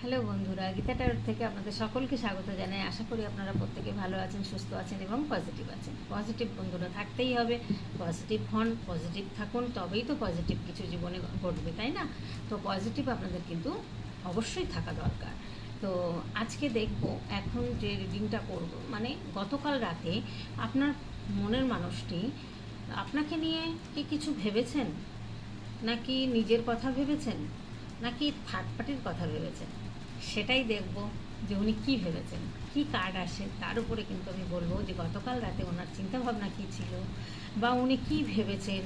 Hello বন্ধুরা, Gita tower থেকে আপনাদের সকলকে স্বাগত জানাই। আশা করি আপনারা প্রত্যেকে ভালো আছেন, সুস্থ আছেন এবং পজিটিভ আছেন। পজিটিভ বন্ধুরা থাকতেই হবে পজিটিভ হন পজিটিভ থাকুন, তবেই তো পজিটিভ কিছু জীবনে ঘটবে, তাই না? তো পজিটিভ আপনাদের কিন্তু অবশ্যই থাকা দরকার। তো আজকে দেখব, এখন যে রিডিংটা করব মানে গতকাল রাতে আপনার মনের মানুষটি আপনাকে নিয়ে কি কিছু ভেবেছেন? নাকি নিজের কথা ভেবেছেন? নাকি থার্ড পার্টির কথা ভেবেছেন? সেটাই দেখব যে উনি কী ভেবেছেন, কি কার্ড আসে, তার উপরে কিন্তু আমি বলব যে গতকাল রাতে ওনার চিন্তাভাবনা কী ছিল বা উনি কি ভেবেছেন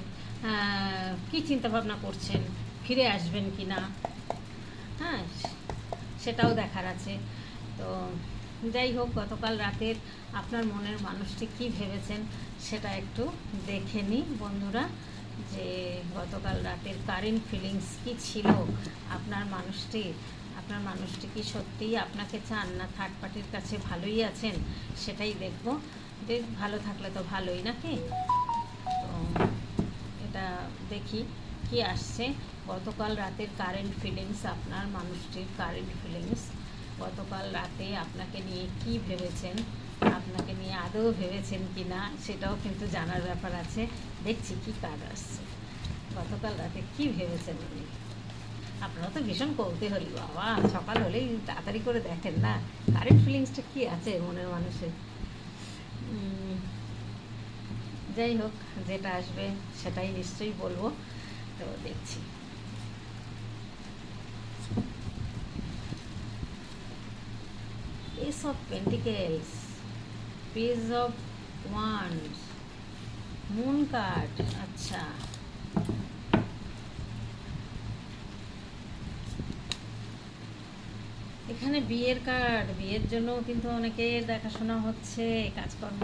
কি চিন্তাভাবনা করছেন, ফিরে আসবেন কি না হ্যাঁ সেটাও দেখার আছে। তো যাই হোক, গতকাল রাতের আপনার মনের মানুষটি কি ভেবেছেন সেটা একটু দেখে নিই বন্ধুরা, যে গতকাল রাতের কারেন্ট ফিলিংস কি ছিল আপনার মানুষটি আপনার মানুষটি কি সত্যিই আপনাকে চান না? থার্ড পার্টির কাছে ভালোই আছেন, সেটাই দেখব। যে ভালো থাকলে তো ভালোই, নাকি? তো এটা দেখি কি আসছে। গতকাল রাতের কারেন্ট ফিলিংস আপনার মানুষটির কারেন্ট ফিলিংস গতকাল রাতে আপনাকে নিয়ে কি ভেবেছেন? আপনাকে নিয়ে আদৌ ভেবেছেন কি না? সেটাও কিন্তু জানার ব্যাপার আছে। দেখছি কি কাজ আসছে। গতকাল রাতে কি ভেবেছেন উনি আপনারা তো ভীষণ কৌতূহলী, বাবা। সকাল হলেই তাড়াতাড়ি করে দেখেন না। কারেন্ট ফিলিংসটা কি আছে মনের মানুষের? যাই হোক, যেটা আসবে সেটাই নিশ্চয়ই বলব। তো দেখছি। Ace of pentacles page of wands moon card আচ্ছা। এখানে বিয়ের কার্ড বিয়ের জন্য কিন্তু অনেকের দেখাশোনা হচ্ছে, কাজকর্ম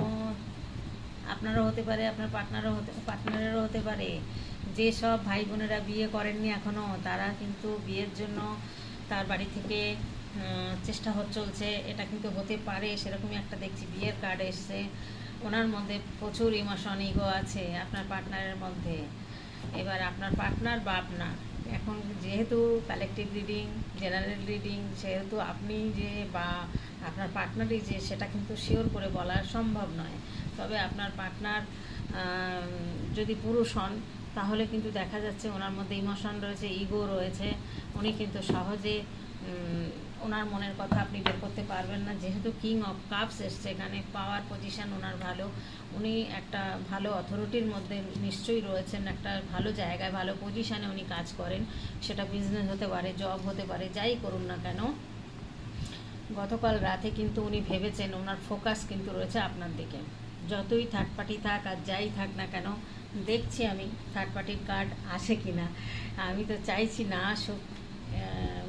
আপনারও হতে পারে, আপনার পার্টনারও হতে পার্টনারেরও হতে পারে। যেসব ভাই বোনেরা বিয়ে করেননি এখনও তারা কিন্তু বিয়ের জন্য তার বাড়ি থেকে চেষ্টা চলছে। এটা কিন্তু হতে পারে, সেরকমই একটা দেখছি, বিয়ের কার্ড এসছে। ওনার মধ্যে প্রচুর ইমোশন ইগো আছে আপনার পার্টনারের মধ্যে। এবার আপনার পার্টনার বা আপনার এখন যেহেতু কালেকটিভ রিডিং জেনারেল রিডিং সেহেতু আপনি যে বা আপনার পার্টনারই যে, সেটা কিন্তু শিওর করে বলা সম্ভব নয়। তবে আপনার পার্টনার যদি পুরুষ হন, তাহলে কিন্তু দেখা যাচ্ছে ওনার মধ্যে ইমোশন রয়েছে ইগো রয়েছে। উনি কিন্তু সহজে ওনার মনের কথা আপনি বের করতে পারবেন না। যেহেতু কিং অফ কাপস এসছে, এখানে পাওয়ার পজিশন ওনার ভালো। উনি একটা ভালো অথরিটির মধ্যে নিশ্চয়ই রয়েছেন, একটা ভালো জায়গায়, ভালো পজিশানে উনি কাজ করেন। সেটা বিজনেস হতে পারে জব হতে পারে, যাই করুন না কেন। গতকাল রাতে কিন্তু উনি ভেবেছেন, ওনার ফোকাস কিন্তু রয়েছে আপনার দিকে। যতই থার্ড পার্টি থাক আর যাই থাক না কেন, দেখছি আমি থার্ড পার্টির কার্ড আসে কি না আমি তো চাইছি না আসুক।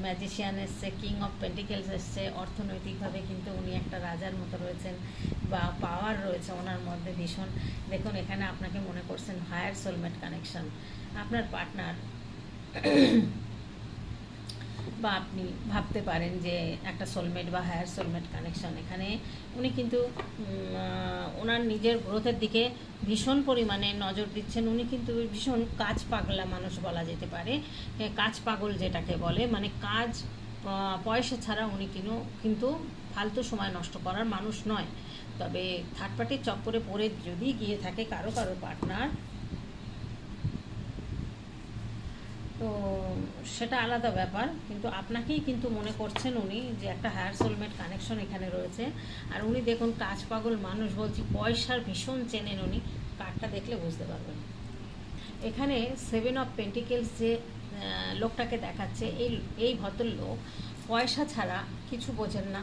ম্যাজিশিয়ান এসছে কিং অফ পেন্টিকেলস এসছে অর্থনৈতিকভাবে কিন্তু উনি একটা রাজার মতো রয়েছেন বা পাওয়ার রয়েছে ওনার মধ্যে ভীষণ। দেখুন, এখানে আপনাকে মনে করছেন হায়ার সোলমেট কানেকশন আপনার পার্টনার বা আপনি ভাবতে পারেন যে একটা সোলমেট বা হায়ার সোলমেট কানেকশন এখানে উনি কিন্তু ওনার নিজের গ্রোথের দিকে ভীষণ পরিমাণে নজর দিচ্ছেন। উনি কিন্তু ভীষণ কাজ পাগলা মানুষ বলা যেতে পারে। কাজ পাগল যেটাকে বলে মানে কাজ পয়সা ছাড়া উনি কিন্তু কিন্তু ফালতু সময় নষ্ট করার মানুষ নয়। তবে থার্ড পার্টির চক্করে পড়ে যদি গিয়ে থাকে কারও কারও পার্টনার তো সেটা আলাদা ব্যাপার, কিন্তু আপনাকেই কিন্তু মনে করছেন উনি যে একটা হায়ার সোলমেট কানেকশন এখানে রয়েছে। আর উনি দেখুন, কাজ পাগল মানুষ বলছি, পয়সার ভীষণ চেনেন উনি, কার্ডটা দেখলে বুঝতে পারবেন। এখানে সেভেন অফ পেন্টিকেলস যে লোকটাকে দেখাচ্ছে, এই এই ভদ্রলোক পয়সা ছাড়া কিছু বোঝেন না।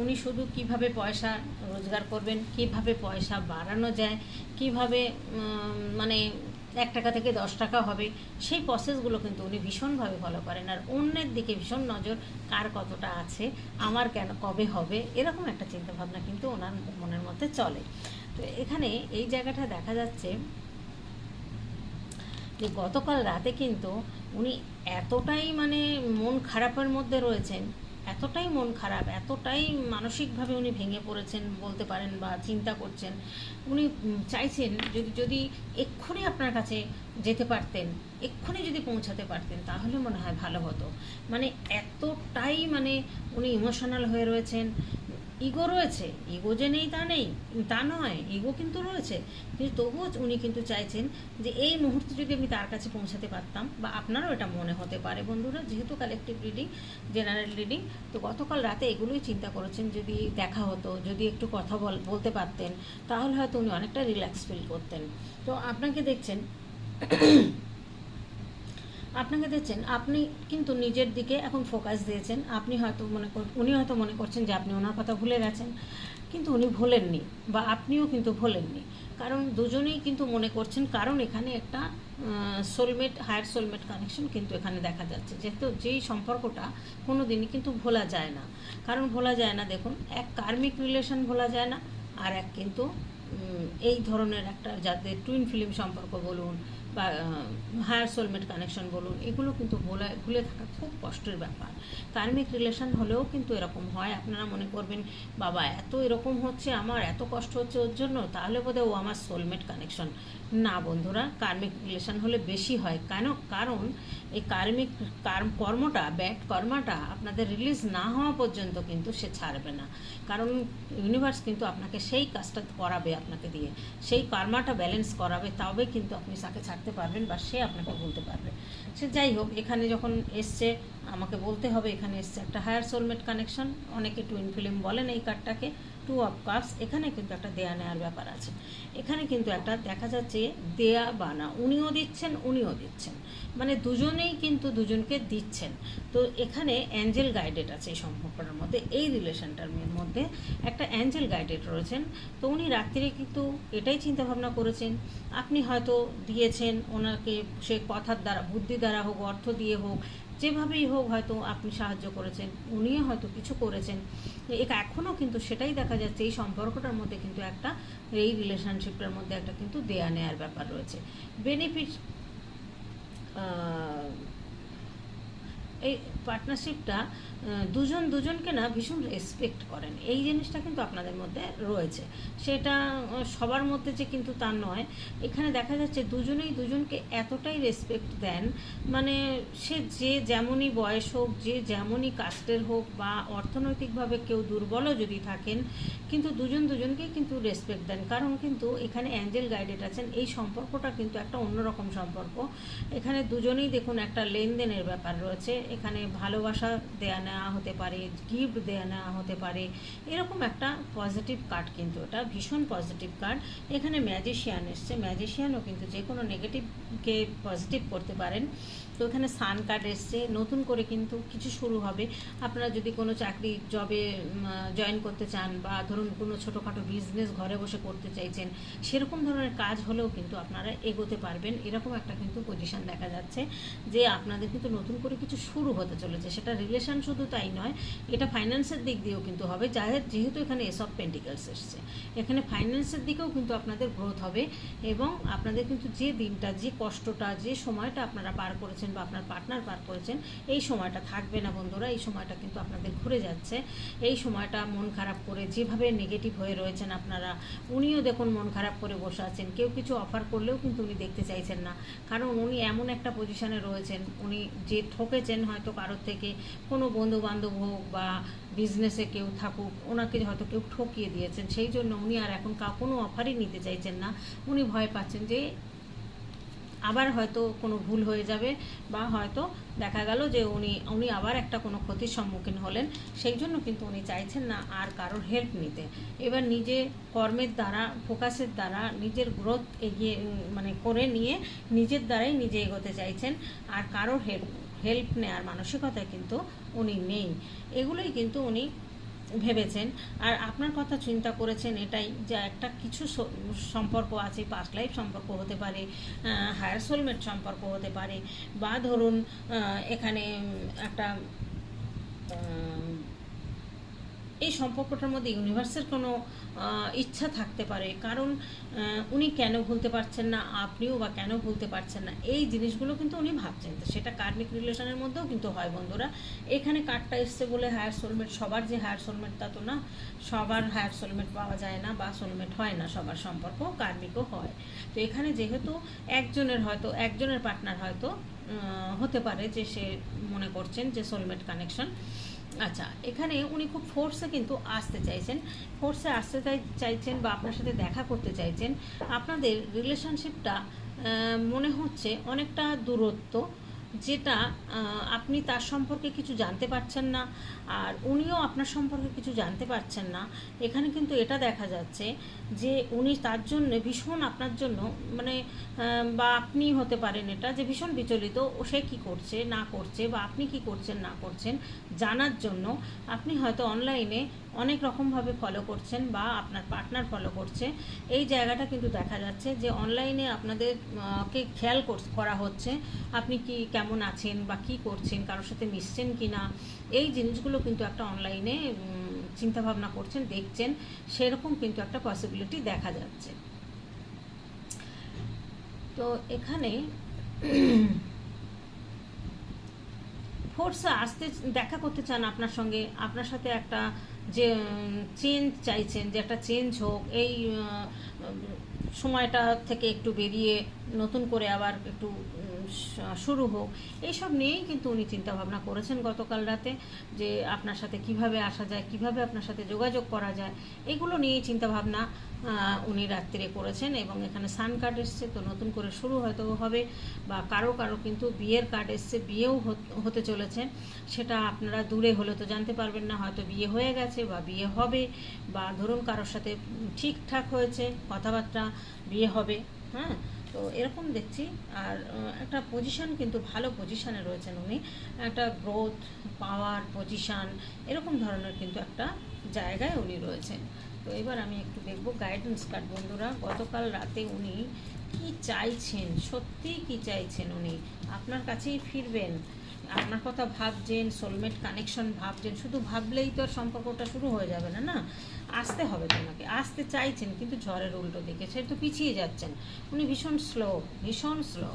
উনি শুধু কীভাবে পয়সা রোজগার করবেন, কীভাবে পয়সা বাড়ানো যায়, কীভাবে মানে এক টাকা থেকে দশ টাকা হবে, সেই প্রসেসগুলো কিন্তু উনি ভীষণভাবে ফলো করেন। আর অন্যের দিকে ভীষণ নজর, কার কতটা আছে, আমার কেন, কবে হবে, এরকম একটা চিন্তাভাবনা কিন্তু ওনার মনের মধ্যে চলে। তো এখানে এই জায়গাটা দেখা যাচ্ছে যে গতকাল রাতে কিন্তু উনি এতটাই মানে মন খারাপের মধ্যে রয়েছেন এতটাই মন খারাপ, এতটাই মানসিকভাবে উনি ভেঙে পড়েছেন, বলতে পারেন বা চিন্তা করছেন। উনি চাইছেন যদি যদি এক্ষুনি আপনার কাছে যেতে পারতেন, এক্ষুনি যদি পৌঁছাতে পারতেন, তাহলে মনে হয় ভালো হতো। মানে এতটাই মানে উনি ইমোশনাল হয়ে রয়েছেন ইগো রয়েছে ইগো যে নেই তা নেই, তা নয় ইগো কিন্তু রয়েছে। কিন্তু তবুও উনি কিন্তু চাইছেন যে এই মুহূর্তে যদি আমি তার কাছে পৌঁছাতে পারতাম, বা আপনারও এটা মনে হতে পারে বন্ধুরা, যেহেতু কালেকটিভ রিডিং জেনারেল রিডিং তো গতকাল রাতে এগুলোই চিন্তা করেছেন যদি দেখা হতো, যদি একটু কথা বল, বলতে পারতেন, তাহলে হয়তো উনি অনেকটা রিল্যাক্স ফিল করতেন। তো আপনাকে দেখছেন আপনাকে দেখছেন, আপনি কিন্তু নিজের দিকে এখন ফোকাস দিয়েছেন। আপনি হয়তো মনে কর, উনি হয়তো মনে করছেন যে আপনি ওনার কথা ভুলে গেছেন। কিন্তু উনি ভোলেননি বা আপনিও কিন্তু ভোলেননি। কারণ দুজনেই কিন্তু মনে করছেন, কারণ এখানে একটা সোলমেট হায়ার সোলমেট কানেকশন কিন্তু এখানে দেখা যাচ্ছে। যেহেতু যেই সম্পর্কটা কোনো দিনই কিন্তু ভোলা যায় না। কারণ ভোলা যায় না, দেখুন, এক কার্মিক রিলেশন ভোলা যায় না, আর এক কিন্তু এই ধরনের একটা যাদের টুইন ফিল্ম সম্পর্ক বলুন বা হায়ার সোলমেট কানেকশন বলুন, এগুলো কিন্তু ভোলা, ভুলে থাকা খুব কষ্টের ব্যাপার। কার্মিক রিলেশন হলেও কিন্তু এরকম হয়। আপনারা মনে করবেন, বাবা, এত এরকম হচ্ছে, আমার এত কষ্ট হচ্ছে ওর জন্য, তাহলে বোধহয় ও আমার সোলমেট কানেকশন না বন্ধুরা, কার্মিক রিলেশন হলে বেশি হয়। কেন? কারণ এই কার্মিক কার- কর্মটা ব্যাড কর্মটা আপনাদের রিলিজ না হওয়া পর্যন্ত কিন্তু সে ছাড়বে না। কারণ ইউনিভার্স কিন্তু আপনাকে সেই কাজটা করাবে আপনাকে দিয়ে। সেই কর্মাটা ব্যালেন্স করাবে, তবে কিন্তু আপনি তাকে ছাড়তে পারবেন বা সে আপনাকে বলতে পারবে। সে যাই হোক, এখানে যখন এসছে, আমাকে বলতে হবে, এখানে এসছে একটা হায়ার সোলমেট কানেকশন অনেকে টুইন ফিল্ম বলেন এই কার্ডটাকে টু অফ কাপস এখানে কিন্তু একটা দেয়া নেওয়ার ব্যাপার আছে। এখানে কিন্তু একটা দেখা যাচ্ছে দেয়া বানা উনিও দিচ্ছেন উনিও দিচ্ছেন। মানে দুজনেই কিন্তু দুজনকে দিচ্ছেন। তো এখানে অ্যাঞ্জেল গাইডেড আছে এই সম্পর্কটার মধ্যে, এই রিলেশনটার মধ্যে একটা অ্যাঞ্জেল গাইডেড রয়েছেন। তো উনি রাত্রিরে কিন্তু এটাই চিন্তা ভাবনা করেছেন, আপনি হয়তো দিয়েছেন ওনাকে সে কথার দ্বারা, বুদ্ধি দ্বারা হোক, অর্থ দিয়ে হোক যেভাবেই হোক হয়তো আপনি সাহায্য করেছেন, উনিও হয়তো কিছু করেছেন। এখনও কিন্তু সেটাই দেখা যাচ্ছে, এই সম্পর্কটার মধ্যে কিন্তু একটা, এই রিলেশনশিপটার মধ্যে একটা কিন্তু দেয়া নেয়ার ব্যাপার রয়েছে। বেনিফিট এই পার্টনারশিপটা দুজন দুজনকে না ভীষণ রেসপেক্ট করেন। এই জিনিসটা কিন্তু আপনাদের মধ্যে রয়েছে। সেটা সবার মধ্যে যে কিন্তু তা নয়। এখানে দেখা যাচ্ছে দুজনেই দুজনকে এতটাই রেসপেক্ট দেন। মানে সে যে যেমনই বয়স হোক, যে যেমনই কাস্টের হোক বা অর্থনৈতিকভাবে কেউ দুর্বলও যদি থাকেন, কিন্তু দুজন দুজনকেই কিন্তু রেসপেক্ট দেন। কারণ কিন্তু এখানে অ্যাঞ্জেল গাইডেড আছেন। এই সম্পর্কটা কিন্তু একটা অন্যরকম সম্পর্ক। এখানে দুজনেই দেখুন একটা লেনদেনের ব্যাপার রয়েছে। এখানে ভালোবাসা দেয়া নেওয়া হতে পারে গিফট দেয়া নেওয়া হতে পারে, এরকম একটা পজিটিভ কার্ড কিন্তু এটা ভীষণ পজিটিভ কার্ড এখানে ম্যাজিশিয়ান এসছে। ম্যাজিশিয়ানও কিন্তু যে কোনো নেগেটিভকে পজিটিভ করতে পারেন। তো এখানে সান কার্ড এসছে, নতুন করে কিন্তু কিছু শুরু হবে। আপনারা যদি কোনো চাকরি জবে জয়েন করতে চান বা ধরুন কোনো ছোটোখাটো বিজনেস ঘরে বসে করতে চাইছেন, সেরকম ধরনের কাজ হলেও কিন্তু আপনারা এগোতে পারবেন। এরকম একটা কিন্তু পজিশন দেখা যাচ্ছে যে আপনাদের কিন্তু নতুন করে কিছু শুরু হতে চলেছে। সেটা রিলেশন শুধু তাই নয়, এটা ফাইন্যান্সের দিক দিয়েও কিন্তু হবে। যাদের যেহেতু এখানে এসব পেন্টিকেলস এসছে, এখানে ফাইন্যান্সের দিকেও কিন্তু আপনাদের গ্রোথ হবে এবং আপনাদের কিন্তু যে দিনটা, যে কষ্টটা, যে সময়টা আপনারা পার করেছেন বা আপনার পার্টনার পার করেছেন, এই সময়টা থাকবে না বন্ধুরা, এই সময়টা কিন্তু আপনাদের ঘুরে যাচ্ছে। এই সময়টা মন খারাপ করে যেভাবে নেগেটিভ হয়ে রয়েছেন আপনারা, উনিও দেখুন মন খারাপ করে বসে আছেন। কেউ কিছু অফার করলেও কিন্তু উনি দেখতে চাইছেন না। কারণ উনি এমন একটা পজিশনে রয়েছেন, উনি যে ঠকেছেন হয়তো কারোর থেকে, কোনো বন্ধু বান্ধব হোক বা বিজনেসে কেউ থাকুক, ওনাকে হয়তো কেউ ঠকিয়ে দিয়েছেন। সেই জন্য উনি আর এখন কোনো অফারই নিতে চাইছেন না। উনি ভয় পাচ্ছেন যে আবার হয়তো কোনো ভুল হয়ে যাবে বা হয়তো দেখা গেল যে উনি উনি আবার একটা কোনো ক্ষতির সম্মুখীন হলেন, সেই জন্য কিন্তু উনি চাইছেন না আর কারোর হেল্প নিতে। এবার নিজে কর্মের দ্বারা, ফোকাসের দ্বারা, নিজের গ্রোথ এগিয়ে মানে করে নিয়ে নিজের দ্বারাই নিজে এগোতে চাইছেন, আর কারোর হেল্প হেল্প নেওয়ার মানসিকতা কিন্তু উনি নেই। এগুলোই কিন্তু উনি ভেবেছেন। আর আপনার কথা চিন্তা করেছেন এটাই যে একটা কিছু সম্পর্ক আছে পাস্ট লাইফ সম্পর্ক হতে পারে হায়ার সোলমেট সম্পর্ক হতে পারে, বা ধরুন এখানে একটা এই সম্পর্কটার মধ্যে ইউনিভার্সের কোনো ইচ্ছা থাকতে পারে। কারণ উনি কেন ভুলতে পারছেন না, আপনিও বা কেন ভুলতে পারছেন না, এই জিনিসগুলো কিন্তু উনি ভাবছেন। তো সেটা কার্মিক রিলেশনের মধ্যেও কিন্তু হয় বন্ধুরা। এখানে কার্ডটা এসছে বলে হায়ার সোলমেট সবার যে হায়ার সোলমেট তা তো না, সবার হায়ার সোলমেট পাওয়া যায় না বা সোলমেট হয় না, সবার সম্পর্ক কার্মিকও হয়। তো এখানে যেহেতু একজনের হয়তো, একজনের পার্টনার হয়তো হতে পারে যে সে মনে করছেন যে সোলমেট কানেকশন আচ্ছা এখানে উনি খুব ফোর্সে কিন্তু আসতে চাইছেন। ফোর্সে আসতে চাই- চাইছেন বা আপনার সাথে দেখা করতে চাইছেন, আপনাদের রিলেশনশিপটা মনে হচ্ছে অনেকটা দূরত্ব। যেটা আপনি তার সম্পর্কে কিছু জানতে পারছেন না, আর উনিও আপনার সম্পর্কে কিছু জানতে পারছেন না, এখানে কিন্তু এটা দেখা যাচ্ছে যে উনি তার জন্য ভীষণ আপনার জন্য মানে বা আপনি হতে পারেন এটা যে ভীষণ বিচলিত, ও সে কী করছে, না করছে, বা আপনি কি করছেন, না করছেন, জানার জন্য আপনি হয়তো অনলাইনে অনেক রকমভাবে ফলো করছেন বা আপনার পার্টনার ফলো করছে। এই জায়গাটা কিন্তু দেখা যাচ্ছে যে অনলাইনে আপনাদের কে খেয়াল কর- হচ্ছে আপনি কি, কেমন আছেন বা কি করছেন, কারোর সাথে মিশছেন কি না এই জিনিসগুলো কিন্তু একটা অনলাইনে চিন্তা ভাবনা করছেন, দেখছেন, সেরকম কিন্তু একটা পসিবিলিটি দেখা যাচ্ছে। তো এখানে ফোর্সে আসতে দেখা করতে চান আপনার সঙ্গে, আপনার সাথে একটা যে চেঞ্জ চাইছেন, যে একটা চেঞ্জ হোক, এই সময়টা থেকে একটু বেরিয়ে নতুন করে আবার একটু শুরু হোক, এইসব নিয়েই কিন্তু উনি চিন্তা ভাবনা করেছেন গতকাল রাতে, যে আপনার সাথে কীভাবে আসা যায়, কীভাবে আপনার সাথে যোগাযোগ করা যায়, এগুলো নিয়েই চিন্তা ভাবনা উনি রাত্রে করেছেন এবং এখানে সান কার্ড এসছে, তো নতুন করে শুরু হয়তো হবে বা কারও কারও কিন্তু বিয়ের কার্ড এসছে, বিয়েও হতে চলেছে, সেটা আপনারা দূরে হলে তো জানতে পারবেন না, হয়তো বিয়ে হয়ে গেছে বা বিয়ে হবে বা ধরুন কারোর সাথে ঠিকঠাক হয়েছে, কথাবার্তা, বিয়ে হবে হ্যাঁ? তো এরকম দেখছি। আর একটা পজিশান কিন্তু ভালো পজিশানে রয়েছেন উনি। একটা গ্রোথ পাওয়ার পজিশান এরকম ধরনের কিন্তু একটা জায়গায় উনি রয়েছেন। তো এবার আমি একটু দেখব গাইডেন্স কার্ড বন্ধুরা। গতকাল রাতে উনি কি চাইছেন? সত্যি কি চাইছেন উনি? আপনার কাছেই ফিরবেন। আপনার কথা ভাবছেন সোলমেট কানেকশন ভাবছেন, শুধু ভাবলেই তো আর সম্পর্কটা শুরু হয়ে যাবে না না? আসতে হবে তোমাকে, আসতে চাইছেন কিন্তু ঝড়ের উল্টো দিকে, সে তো পিছিয়ে যাচ্ছেন। উনি ভীষণ স্লো ভীষণ স্লো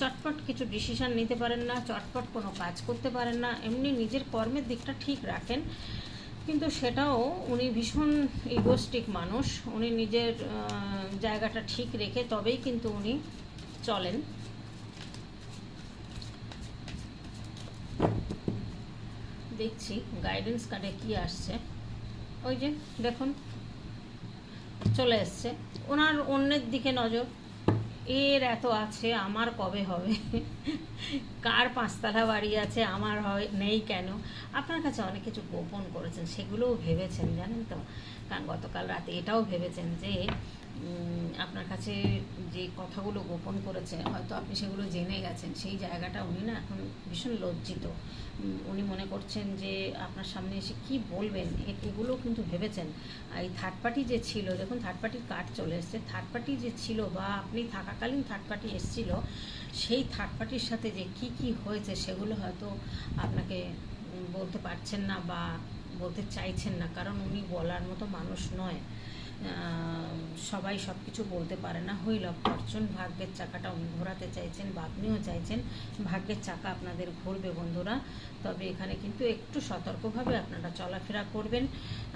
চটপট কিছু ডিসিশান নিতে পারেন না, চটপট কোনো কাজ করতে পারেন না, এমনি নিজের কর্মের দিকটা ঠিক রাখেন। কিন্তু সেটাও উনি ভীষণ ইগোস্টিক মানুষ, উনি নিজের জায়গাটা ঠিক রেখে তবেই কিন্তু উনি চলেন। দেখছি গাইডেন্স কার্ডে কি আসছে। ওই যে, দেখুন, চলে এসছে। ওনার অন্যের দিকে নজর। এর এত আছে, আমার কবে হবে? কার পাঁচতলা বাড়ি আছে, আমার হয়, নেই কেন? আপনার কাছে অনেক কিছু গোপন করেছেন, সেগুলোও ভেবেছেন, জানেন তো? কারণ গতকাল রাতে এটাও ভেবেছেন যে আপনার কাছে যে কথাগুলো গোপন করেছে, হয়তো আপনি সেগুলো জেনে গেছেন। সেই জায়গাটা উনি না এখন ভীষণ লজ্জিত। উনি মনে করছেন যে আপনার সামনে এসে কি বলবেন এগুলো কিন্তু ভেবেছেন। এই থার্ড পার্টি যে ছিল, দেখুন থার্ড পার্টির কার্ড চলে এসছে। থার্ড পার্টি যে ছিল বা আপনি থাকাকালীন থার্ড পার্টি এসছিল, সেই থার্ড পার্টির সাথে যে কি কি হয়েছে সেগুলো হয়তো আপনাকে বলতে পারছেন না বা বলতে চাইছেন না, কারণ উনি বলার মতো মানুষ নয়। সবাই সব কিছু বলতে পারে না। হইল ফরচুন ভাগ্যের চাকাটা ঘোরাতে চাইছেন বা আপনিও চাইছেন। ভাগ্যের চাকা আপনাদের ঘুরবে বন্ধুরা। তবে এখানে কিন্তু একটু সতর্কভাবে আপনারা চলাফেরা করবেন।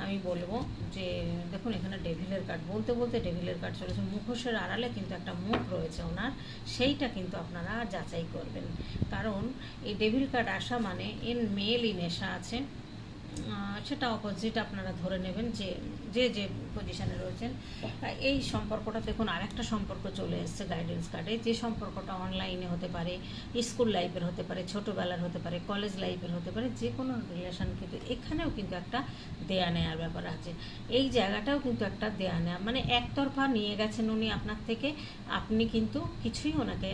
আমি বলব যে, দেখুন এখানে ডেভিলের কার্ড বলতে বলতে ডেভিলের কার্ড চলেছে। মুখোশের আড়ালে কিন্তু একটা মুখ রয়েছে ওনার। সেইটা কিন্তু আপনারা যাচাই করবেন। কারণ এই ডেভিল কার্ড আসা মানে এর মেলই নেশা আছে। সেটা অপোজিট আপনারা ধরে নেবেন যে যে যে পজিশনে রয়েছেন এই সম্পর্কটা দেখুন, আরেকটা সম্পর্ক চলে এসেছে গাইডেন্স কার্ডে যে সম্পর্কটা অনলাইনে হতে পারে স্কুল লাইফের হতে পারে, ছোটোবেলার হতে পারে কলেজ লাইফের হতে পারে, যে কোনো রিলেশন কিন্তু এখানেও কিন্তু একটা দেয়া নেয়ার ব্যাপার আছে। এই জায়গাটাও কিন্তু একটা দেয়া নেয়া মানে একতরফা নিয়ে গেছেন উনি আপনার থেকে, আপনি কিন্তু কিছুই ওনাকে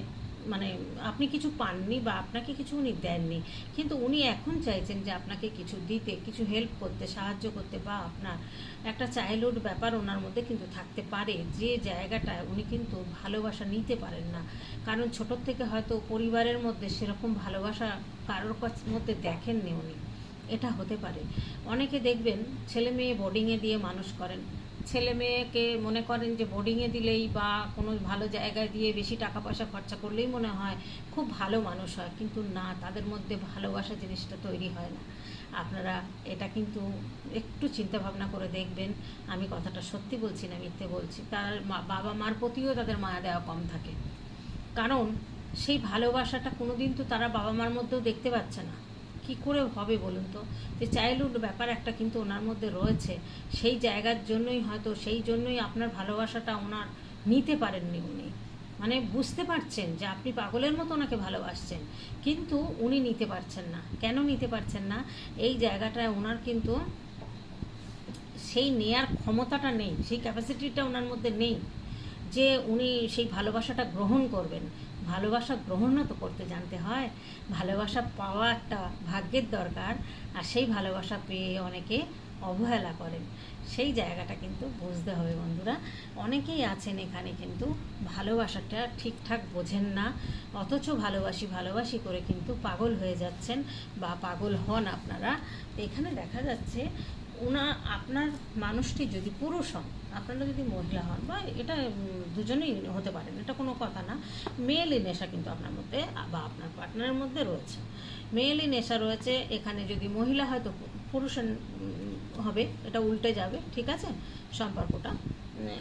মানে আপনি কিছু পাননি বা আপনাকে কিছু উনি দেননি, কিন্তু উনি এখন চাইছেন যে আপনাকে কিছু দিতে, কিছু হেল্প করতে, সাহায্য করতে বা আপনার একটা চাইল্ডহুড ব্যাপার ওনার মধ্যে কিন্তু থাকতে পারে। যে জায়গাটায় উনি কিন্তু ভালোবাসা নিতে পারেন না। কারণ ছোটোর থেকে হয়তো পরিবারের মধ্যে সেরকম ভালোবাসা কারোর মধ্যে দেখেননি উনি। এটা হতে পারে। অনেকে দেখবেন ছেলে মেয়ে বোর্ডিংয়ে দিয়ে মানুষ করেন। ছেলে মেয়েকে মনে করেন যে বোর্ডিংয়ে দিলেই বা কোনো ভালো জায়গায় দিয়ে বেশি টাকা পয়সা খরচা করলেই মনে হয় খুব ভালো মানুষ হয়, কিন্তু না, তাদের মধ্যে ভালোবাসা জিনিসটা তৈরি হয় না। আপনারা এটা কিন্তু একটু চিন্তা ভাবনা করে দেখবেন, আমি কথাটা সত্যি বলছি না মিথ্যে বলছি, তার বাবা মার প্রতিও তাদের মায়া দেওয়া কম থাকে। কারণ সেই ভালোবাসাটা কোনোদিন তো তারা বাবা মার মধ্যেও দেখতে পাচ্ছে না। কি করে হবে বলুন তো? যে চাইল্ডহুড ব্যাপার একটা কিন্তু ওনার মধ্যে রয়েছে। সেই জায়গার জন্যই হয়তো, সেই জন্যই আপনার ভালোবাসাটা ওনার নিতে পারেননি উনি। মানে বুঝতে পারছেন যে আপনি পাগলের মতো ওনাকে ভালোবাসছেন, কিন্তু উনি নিতে পারছেন না। কেন নিতে পারছেন না? এই জায়গাটায় ওনার কিন্তু সেই নেয়ার ক্ষমতাটা নেই, সেই ক্যাপাসিটিটা ওনার মধ্যে নেই যে উনি সেই ভালোবাসাটা গ্রহণ করবেন। ভালোবাসা গ্রহণও তো করতে জানতে হয়, ভালোবাসা পাওয়া একটা ভাগ্যের দরকার, আর সেই ভালোবাসা পেয়ে অনেকে অবহেলা করেন। সেই জায়গাটা কিন্তু বুঝতে হবে বন্ধুরা। অনেকেই আছেন এখানে কিন্তু ভালোবাসাটা ঠিকঠাক বোঝেন না, অথচ ভালোবাসি ভালোবাসি করে কিন্তু পাগল হয়ে যাচ্ছেন বা পাগল হন আপনারা। এখানে দেখা যাচ্ছে, ওনা, আপনার মানুষটি যদি পুরুষ হন আপনারা যদি মহিলা হন, বা এটা দুজনেই হতে পারেন, এটা কোনো কথা না। মেয়েলি নেশা কিন্তু আপনার মধ্যে, বা আপনার পার্টনারের মধ্যে রয়েছে। মেয়েলি নেশা রয়েছে, এখানে যদি মহিলা হয়তো পুরুষের হবে, এটা উল্টে যাবে, ঠিক আছে? সম্পর্কটা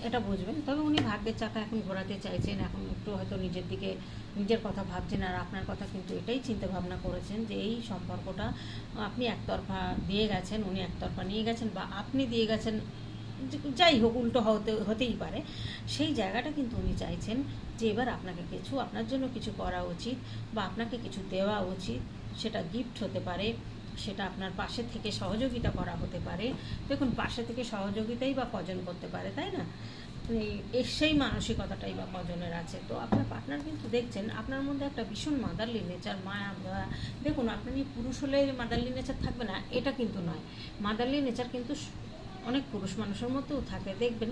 এটা বুঝবেন। তবে উনি ভাগ্যের চাকা এখন ঘোরাতে চাইছেন, এখন একটু হয়তো নিজের দিকে, নিজের কথা ভাবছেন, আর আপনার কথা কিন্তু এটাই চিন্তা ভাবনা করেছেন যে এই সম্পর্কটা আপনি একতরফা দিয়ে গেছেন, উনি একতরফা নিয়ে গেছেন, বা আপনি দিয়ে গেছেন যাই হোক, উল্টো হতে, হতেই পারে। সেই জায়গাটা কিন্তু উনি চাইছেন যে এবার আপনাকে কিছু, আপনার জন্য কিছু করা উচিত বা আপনাকে কিছু দেওয়া উচিত। সেটা গিফট হতে পারে, সেটা আপনার পাশে থেকে সহযোগিতা করা হতে পারে। দেখুন, পাশে থেকে সহযোগিতাই বা কজন করতে পারে, তাই না? এই সেই মানসিকতাটাই বা কজনের আছে। তো আপনার পার্টনার কিন্তু দেখছেন, আপনার মধ্যে একটা ভীষণ মাদারলি নেচার মায়া দেখুন আপনি পুরুষ হলে মাদারলি নেচার থাকবে না, এটা কিন্তু নয়। মাদারলি নেচার কিন্তু অনেক পুরুষ মানুষের মধ্যেও থাকে, দেখবেন।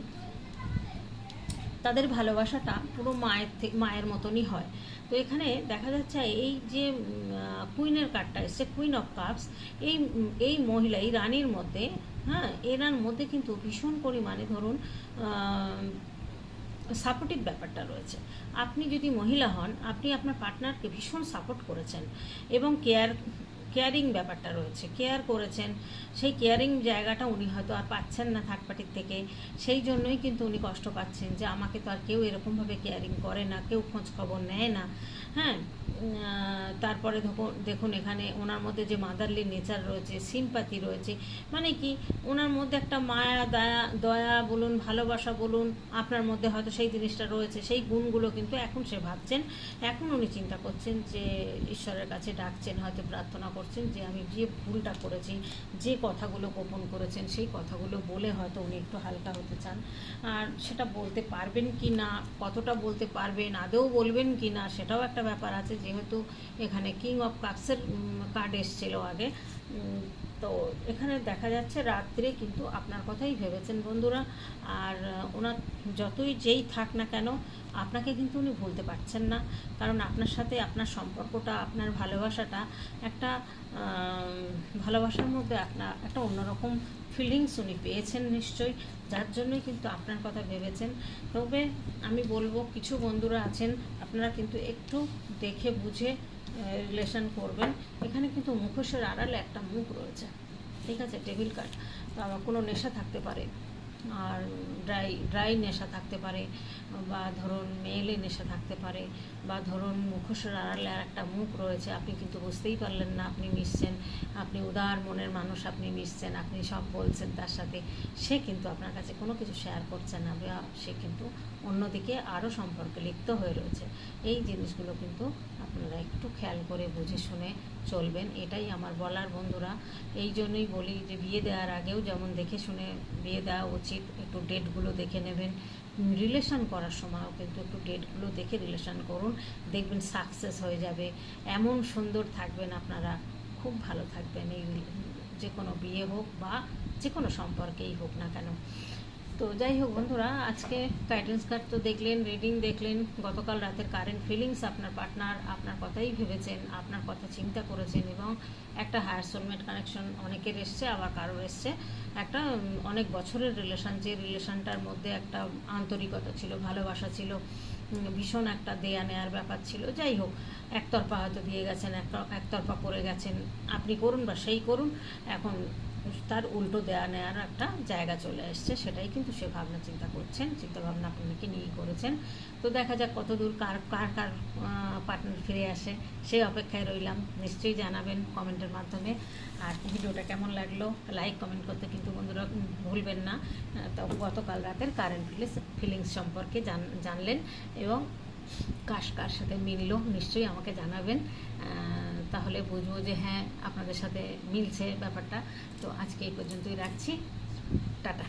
তাদের ভালোবাসাটা পুরো মায়ের থেকে মায়ের মতনই হয়। তো এখানে দেখা যাচ্ছে এই যে কুইনের কার্ডটা এসছে, কুইন অফ কাপস, এই এই মহিলা, এই রানীর মধ্যে হ্যাঁ এনার মধ্যে কিন্তু ভীষণ পরিমাণে ধরুন সাপোর্টিভ ব্যাপারটা রয়েছে। আপনি যদি মহিলা হন, আপনি আপনার পার্টনারকে ভীষণ সাপোর্ট করেছেন এবং কেয়ার কেয়ারিং ব্যাপারটা রয়েছে কেয়ার করেছেন, সেই কেয়ারিং জায়গাটা উনি হয়তো আর পাচ্ছেন না থার্ড পার্টির থেকে। সেই জন্যই কিন্তু উনি কষ্ট পাচ্ছেন যে আমাকে তো আর কেউ এরকমভাবে কেয়ারিং করে না, কেউ খোঁজ খবর নেয় না। হ্যাঁ তারপরে দেখুন দেখুন এখানে ওনার মধ্যে যে মাদারলি নেচার রয়েছে সিম্পাতি রয়েছে মানে কি ওনার মধ্যে একটা মায়া, দয়া দয়া বলুন, ভালোবাসা বলুন, আপনার মধ্যে হয়তো সেই জিনিসটা রয়েছে, সেই গুণগুলো কিন্তু এখন সে ভাবছেন, এখন উনি চিন্তা করছেন যে ঈশ্বরের কাছে ডাকছেন, হয়তো প্রার্থনা করছেন যে আমি যে ভুলটা করেছি, যে কথাগুলো গোপন করেছেন, সেই কথাগুলো বলে হয়তো উনি একটু হালকা হতে চান। আর সেটা বলতে পারবেন কি না, কতটা বলতে পারবেন, আদৌ বলবেন কি না, সেটাও একটা ব্যাপার আছে, যেহেতু এখানে কিং অফ কাপসের কার্ড এসছিল আগে। তো এখানে দেখা যাচ্ছে রাত্রে কিন্তু আপনার কথাই ভেবেছেন বন্ধুরা। আর ওনার যতই যেই থাক না কেন, আপনাকে কিন্তু উনি ভুলতে পারছেন না। কারণ আপনার সাথে আপনার সম্পর্কটা, আপনার ভালোবাসাটা একটা ভালোবাসার মধ্যে আপনার একটা অন্যরকম ফিলিংস উনি পেয়েছেন নিশ্চয়ই। যার জন্যই কিন্তু আপনার কথা ভেবেছেন। তবে আমি বলব, কিছু বন্ধুরা আছেন আপনারা কিন্তু একটু দেখে বুঝে রিলেশন করবেন। এখানে কিন্তু মুখোশের আড়ালে একটা মুখ রয়েছে। ঠিক আছে টেবিল কার্ড কোনো নেশা থাকতে পারে। আর ড্রাই ড্রাই নেশা থাকতে পারে, বা ধরুন মেলে নেশা থাকতে পারে, বা ধরুন মুখোশের আড়ালে আর একটা মুখ রয়েছে, আপনি কিন্তু বুঝতেই পারলেন না আপনি মিশছেন, আপনি উদার মনের মানুষ আপনি মিশছেন, আপনি সব বলছেন তার সাথে, সে কিন্তু আপনার কাছে কোনো কিছু শেয়ার করছে না সে কিন্তু অন্যদিকে আরও সম্পর্কে লিপ্ত হয়ে রয়েছে। এই জিনিসগুলো কিন্তু আপনারা একটু খেয়াল করে বুঝে শুনে চলবেন, এটাই আমার বলার বন্ধুরা। এই জন্যই বলি যে বিয়ে দেওয়ার আগেও যেমন দেখে শুনে বিয়ে দেওয়া উচিত, একটু ডেটগুলো দেখে নেবেন। রিলেশন করার সময়ও কিন্তু একটু ডেটগুলো দেখে রিলেশন করুন, দেখবেন সাকসেস হয়ে যাবে। এমন সুন্দর থাকবেন আপনারা, খুব ভালো থাকবেন। এই যে কোনো বিয়ে হোক বা যে কোনো সম্পর্কেই হোক না কেন। তো যাই হোক বন্ধুরা, আজকে গাইডেন্স কার্ড তো দেখলেন রিডিং দেখলেন, গতকাল রাতের কারেন্ট ফিলিংস আপনার পার্টনার আপনার কথাই ভেবেছেন, আপনার কথা চিন্তা করেছেন এবং একটা হায়ার সোলমেট কানেকশন অনেকের এসছে, আবার কারোর এসছে। একটা অনেক বছরের রিলেশন যে রিলেশনটার মধ্যে একটা আন্তরিকতা ছিল, ভালোবাসা ছিল ভীষণ একটা দেয়া নেয়ার ব্যাপার ছিল। যাই হোক, একতরফা হয়তো দিয়ে গেছেন একতরফা করে গেছেন। আপনি করুন বা সেই করুন, এখন তার উল্টো দেয়া নেওয়ার একটা জায়গা চলে এসছে, সেটাই কিন্তু সে ভাবনা চিন্তা করছেন চিন্তা ভাবনা আপনাকে নিয়েই করেছেন। তো দেখা যাক কতদূর কার কার কার পার্টনার ফিরে আসে। সেই অপেক্ষায় রইলাম। নিশ্চয়ই জানাবেন কমেন্টের মাধ্যমে। আর ভিডিওটা কেমন লাগল? লাইক কমেন্ট করতে কিন্তু বন্ধুরা ভুলবেন না। তো গতকাল রাতের কারেন্ট ফিলিংস ফিলিংস সম্পর্কে জান- জানলেন এবং কার কার সাথে মিললো, নিশ্চয়ই আমাকে জানাবেন। তাহলে বুঝব যে হ্যাঁ আপনাদের সাথে মিলছে ব্যাপারটা। তো আজকে এই পর্যন্তই রাখছি। টাটা।